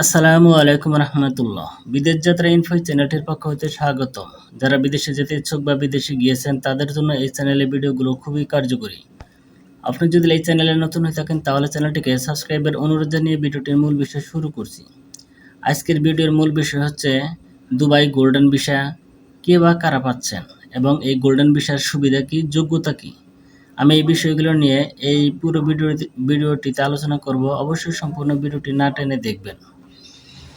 আসসালামু আলাইকুম রহমতুল্লাহ। বিদেশ যাত্রা ইনফো চ্যানেলটির পক্ষ হতে স্বাগত যারা বিদেশে যেতে ইচ্ছুক বা বিদেশে গিয়েছেন, তাদের জন্য এই চ্যানেলের ভিডিওগুলো খুবই কার্যকরী। আপনি যদি এই চ্যানেলে নতুন হয়ে থাকেন, তাহলে চ্যানেলটিকে সাবস্ক্রাইবের অনুরোধ জানিয়ে ভিডিওটির মূল বিষয় শুরু করছি। আজকের ভিডিওর মূল বিষয় হচ্ছে দুবাই গোল্ডেন ভিসা কে বা কারা পাচ্ছেন এবং এই গোল্ডেন ভিসার সুবিধা কি, যোগ্যতা কী? আমি এই বিষয়গুলো নিয়ে এই পুরো ভিডিও ভিডিওটিতে আলোচনা করব। অবশ্যই সম্পূর্ণ ভিডিওটি না টেনে দেখবেন।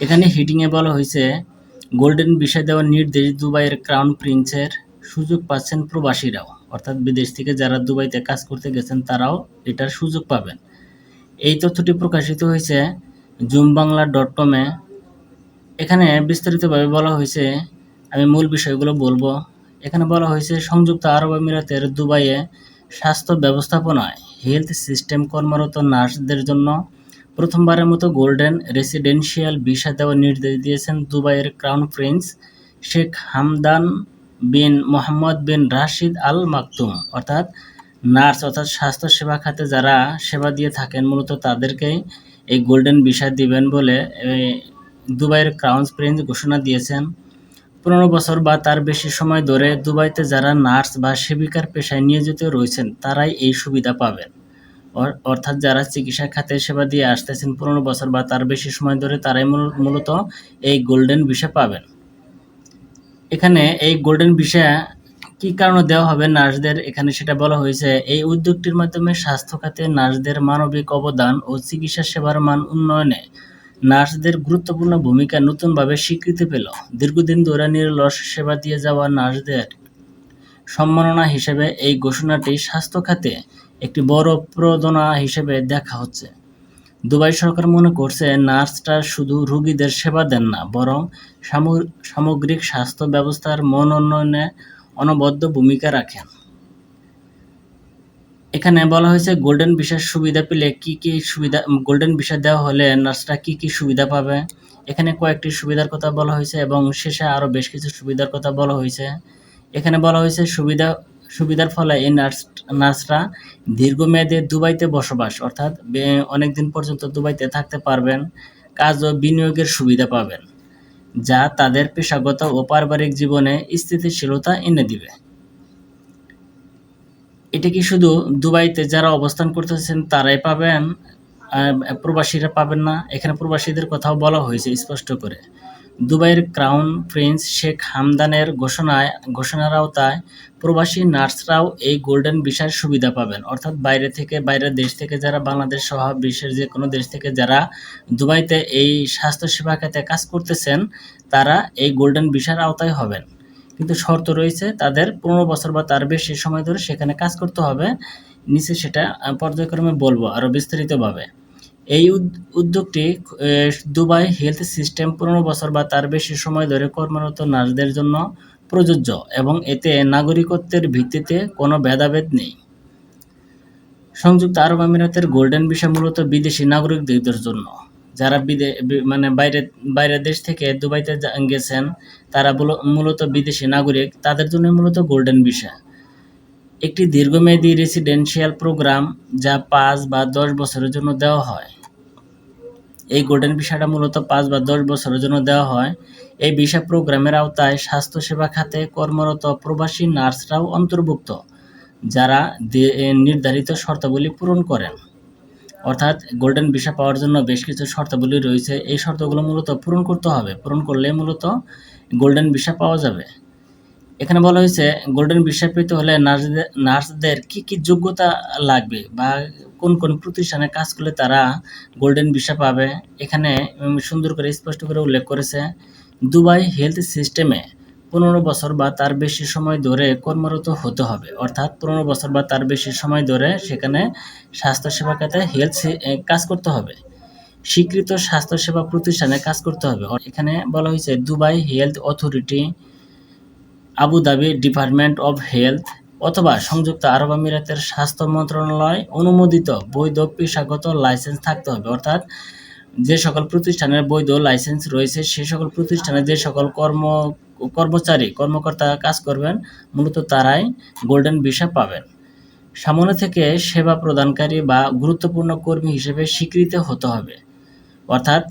এখানে হিডিংয়ে বলা হয়েছে গোল্ডেন ভিসা দেওয়ার নির্দেশ দুবাইয়ের ক্রাউন প্রিন্সের সুযোগ পাচ্ছেন প্রবাসীরাও। অর্থাৎ বিদেশ থেকে যারা দুবাইতে কাজ করতে গেছেন, তারাও এটার সুযোগ পাবেন। এই তথ্যটি প্রকাশিত হয়েছে জুম বাংলা ডট কমে। এখানে বিস্তারিতভাবে বলা হয়েছে, আমি মূল বিষয়গুলো বলব। এখানে বলা হয়েছে, সংযুক্ত আরব আমিরাতের দুবাইয়ে স্বাস্থ্য ব্যবস্থাপনায় হেলথ সিস্টেম কর্মরত নার্সদের জন্য প্রথমবারের মতো গোল্ডেন রেসিডেন্সিয়াল ভিসা দেওয়ার নির্দেশ দিয়েছেন দুবাইয়ের crown prince Sheikh Hamdan bin Mohammed bin Rashid Al Maktoum. অর্থাৎ নার্স অর্থাৎ স্বাস্থ্য সেবা খাতে যারা সেবা দিয়ে থাকেন, মূলত তাদেরকেই এই গোল্ডেন ভিসা দিবেন বলে দুবাইয়ের ক্রাউন প্রিন্স ঘোষণা দিয়েছেন। পনেরো বছর বা তার বেশি সময় ধরে দুবাইতে যারা নার্স বা সেবিকার পেশায় নিয়োজিত রয়েছেন, তারাই এই সুবিধা পাবেন। অর্থাৎ যারা চিকিৎসা খাতে সেবা দিয়ে আসতেছেন পনেরো বছর বা তার বেশি সময় ধরে তারাই মূলত এই গোল্ডেন ভিসা পাবেন। এখানে এই গোল্ডেন ভিসা কি কারণে দেওয়া হবে নার্সদের? এখানে সেটা বলা হয়েছে, এই উদ্যোগটির মাধ্যমে স্বাস্থ্য খাতে নার্সদের মানবিক অবদান ও চিকিৎসা সেবার মান উন্নয়নে নার্সদের গুরুত্বপূর্ণ ভূমিকা নতুনভাবে স্বীকৃতি পেল। দীর্ঘদিন ধরে নিরলস সেবা দিয়ে যাওয়া নার্সদের সম্মাননা হিসেবে এই ঘোষণাটি স্বাস্থ্য খাতে একটি বড় প্রদনা হিসেবে দেখা হচ্ছে। দুবাই সরকার মনে করছে, নার্সরা শুধু রোগীদের সেবা দেন না, বরং সামগ্রিক স্বাস্থ্য ব্যবস্থার মন উন্নয়নে অনবদ্য ভূমিকা রাখেন। এখানে বলা হয়েছে, গোল্ডেন ভিসার সুবিধা পেলে কি কি সুবিধা, গোল্ডেন ভিসা দেওয়া হলে নার্সরা কি কি সুবিধা পাবে? এখানে কয়েকটি সুবিধার কথা বলা হয়েছে এবং শেষে আরও বেশ কিছু সুবিধার কথা বলা হয়েছে। এখানে বলা হয়েছে, সুবিধা সুবিধার ফলে এই নার্স, নার্সরা দীর্ঘমেয়াদে দুবাইতে বসবাস, অর্থাৎ অনেক দিন পর্যন্ত দুবাইতে থাকতে পারবেন, কাজ ও বিনিয়োগের সুবিধা পাবেন, যা তাদের পেশাগত ও পারিবারিক জীবনে স্থিতিশীলতা এনে দিবে। এটা কি শুধু দুবাইতে যারা অবস্থান করতেছেন তারাই পাবেন? প্রবাসীরা পাবেন না। এখানে প্রবাসীদের কথাও বলা হয়েছে, স্পষ্ট করে। দুবাইয়ের ক্রাউন প্রিন্স শেখ হামদানের ঘোষণায় ঘোষণার আওতায় প্রবাসী নার্সরাও এই গোল্ডেন ভিসার সুবিধা পাবেন। অর্থাৎ বাইরে থেকে বাইরের দেশ থেকে যারা বাংলাদেশ সহ বিশ্বের যে কোনো দেশ থেকে যারা দুবাইতে এই স্বাস্থ্যসেবা খাতে কাজ করতেছেন, তারা এই গোল্ডেন ভিসার আওতায় হবেন। কিন্তু শর্ত রয়েছে, তাদের পনেরো বছর বা তার বেশি সময় ধরে সেখানে কাজ করতে হবে। নিচে সেটা পর্যায়ক্রমে বলব আরও বিস্তারিতভাবে। এই উদ্যোগটি দুবাই হেলথ সিস্টেম পনেরো বছর বা তার বেশি সময় ধরে কর্মরত নার্সদের জন্য প্রযোজ্য এবং এতে নাগরিকত্বের ভিত্তিতে কোনো ভেদাভেদ নেই। সংযুক্ত আরব আমিরাতের গোল্ডেন ভিসা মূলত বিদেশি নাগরিকদের জন্য। যারা বিদে মানে বাইরে, বাইরের দেশ থেকে দুবাইতে গেছেন, তারা মূলত বিদেশি নাগরিক, তাদের জন্য মূলত গোল্ডেন ভিসা। একটি দীর্ঘমেয়াদী রেসিডেন্সিয়াল প্রোগ্রাম যা পাঁচ বা দশ বছরের জন্য দেওয়া হয়। এই গোল্ডেন ভিসাটা মূলত পাঁচ বা দশ বছরের জন্য দেওয়া হয়। এই ভিসা প্রোগ্রামের আওতায় স্বাস্থ্যসেবা খাতে কর্মরত প্রবাসী নার্সরাও অন্তর্ভুক্ত, যারা নির্ধারিত শর্তাবলী পূরণ করেন। অর্থাৎ গোল্ডেন ভিসা পাওয়ার জন্য বেশ কিছু শর্তাবলী রয়েছে। এই শর্তগুলো মূলত পূরণ করতে হবে। পূরণ করলে মূলত গোল্ডেন ভিসা পাওয়া যাবে। এখানে বলা হয়েছে গোল্ডেন ভিসা পেতে হলে নার্সদের কী কী যোগ্যতা লাগবে বা কোন কোন প্রতিষ্ঠানে কাজ করলে তারা গোল্ডেন ভিসা পাবে? এখানে সুন্দর করে স্পষ্ট করে উল্লেখ করেছে, দুবাই হেলথ সিস্টেমে পনেরো বছর বা তার বেশি সময় ধরে কর্মরত হতে হবে। অর্থাৎ পনেরো বছর বা তার বেশি সময় ধরে সেখানে স্বাস্থ্যসেবা খাতে হেলথ কাজ করতে হবে। স্বীকৃত স্বাস্থ্যসেবা প্রতিষ্ঠানে কাজ করতে হবে। এখানে বলা হয়েছে, Dubai health authority Abu Dhabi department of health অথবা সংযুক্ত আরব আমিরাতের স্বাস্থ্য মন্ত্রণালয় অনুমোদিত বৈধ পেশাগত লাইসেন্স থাকতে হবে। অর্থাৎ যে সকল প্রতিষ্ঠানের বৈধ লাইসেন্স রয়েছে, সে সকল প্রতিষ্ঠানে যে সকল কর্ম, কর্মচারী, কর্মকর্তা কাজ করবেন, মূলত তারাই গোল্ডেন ভিসা পাবেন। সামনে থেকে সেবা প্রদানকারী বা গুরুত্বপূর্ণ কর্মী হিসেবে স্বীকৃত হতে হবে। অর্থাৎ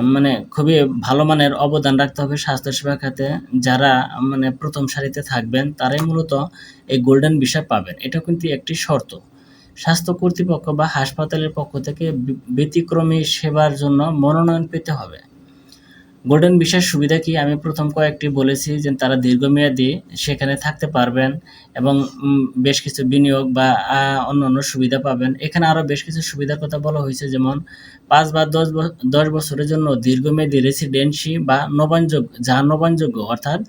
মানে খুবই ভালো মানের অবদান রাখতে হবে স্বাস্থ্যসেবা খাতে। যারা মানে প্রথম সারিতে থাকবেন, তারাই মূলত এই গোল্ডেন ভিসা পাবেন। এটা কিন্তু একটি শর্ত। স্বাস্থ্য কর্তৃপক্ষ বা হাসপাতালের পক্ষ থেকে ব্যতিক্রমী সেবার জন্য মনোনয়ন পেতে হবে। গোল্ডেন ভিসার সুবিধা কি? আমি প্রথম কয়েকটি বলেছি যে তারা দীর্ঘমেয়াদী সেখানে থাকতে পারবেন এবং বেশ কিছু বিনিয়োগ বা অন্য অন্য সুবিধা পাবেন। এখানে আরও বেশ কিছু সুবিধার কথা বলা হয়েছে, যেমন পাঁচ বা দশ দশ বছরের জন্য দীর্ঘমেয়াদী রেসিডেন্সি বা নবায়নযোগ্য যা নবায়নযোগ্য অর্থাৎ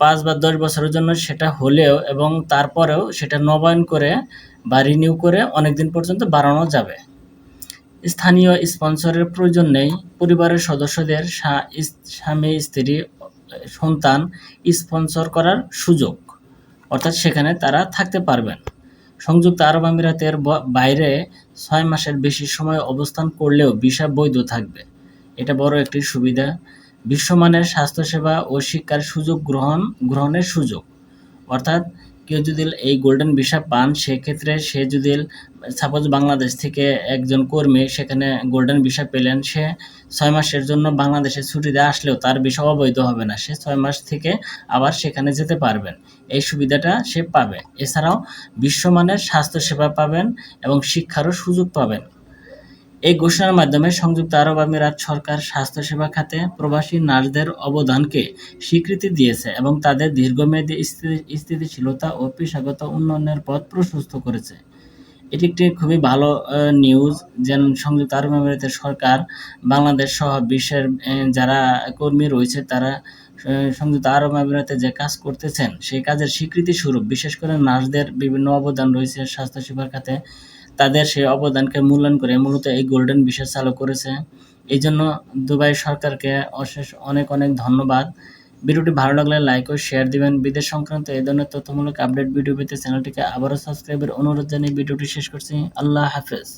পাঁচ বা দশ বছরের জন্য সেটা হলেও এবং তারপরেও সেটা নবায়ন করে বা রিনিউ করে অনেকদিন পর্যন্ত বাড়ানো যাবে। স্থানীয় স্পন্সরের প্রয়োজন নেই। পরিবারের সদস্যদের স্বামী, স্ত্রী, সন্তান স্পন্সর করার সুযোগ। অর্থাৎ সেখানে তারা থাকতে পারবেন। সংযুক্ত আরব আমিরাতের বাইরে ছয় মাসের বেশি সময় অবস্থান করলেও ভিসা বৈধ থাকবে। এটা বড় একটি সুবিধা। বিশ্বমানের স্বাস্থ্যসেবা ও শিক্ষার সুযোগ গ্রহণ গ্রহণের সুযোগ। অর্থাৎ কেউ যদি এই গোল্ডেন ভিসা পান, সেক্ষেত্রে সে যদি সাপোজ বাংলাদেশ থেকে একজন কর্মী, সেখানে গোল্ডেন ভিসা পেলেন, সে ছয় মাসের জন্য বাংলাদেশে ছুটিতে আসলেও তার ভিসা অবৈধ হবে না। সে ছয় মাস থেকে আবার সেখানে যেতে পারবেন। এই সুবিধাটা সে পাবে। এছাড়াও বিশ্বমানের স্বাস্থ্যসেবা পাবেন এবং শিক্ষারও সুযোগ পাবেন। এই ঘোষণার মাধ্যমে সংযুক্ত আরব আমিরাত সরকার স্বাস্থ্যসেবা খাতে প্রবাসী নার্সদের অবদানকে স্বীকৃতি দিয়েছে এবং তাদের দীর্ঘমেয়াদী স্থিতি- স্থিতিশীলতা ও পেশাগত উন্নয়নের পথ প্রশস্ত করেছে। এটি একটি খুবই ভালো নিউজ যেন সংযুক্ত আরব আমিরাতের সরকার বাংলাদেশ সহ বিশ্বের যারা কর্মী রয়েছে তারা সংযুক্ত আরব আমিরাতে যে কাজ করতেছেন, সেই কাজের স্বীকৃতি স্বরূপ বিশেষ করে নার্সদের বিভিন্ন অবদান রয়েছে স্বাস্থ্যসেবার খাতে। তাদের সেই অবদানকে মূল্যায়ন করে মূলত এই গোল্ডেন ভিসা চালু করেছে। এই জন্য দুবাই সরকারকে অশেষ অনেক অনেক ধন্যবাদ। ভিডিওটি ভালো লাগলে লাইক ও শেয়ার দিবেন। বিদেশ সংক্রান্ত এই ধরনের তথ্যমূলক আপডেট ভিডিও পেতে চ্যানেলটিকে আবারও সাবস্ক্রাইবের অনুরোধ জানিয়ে ভিডিওটি শেষ করছি। আল্লাহ হাফেজ।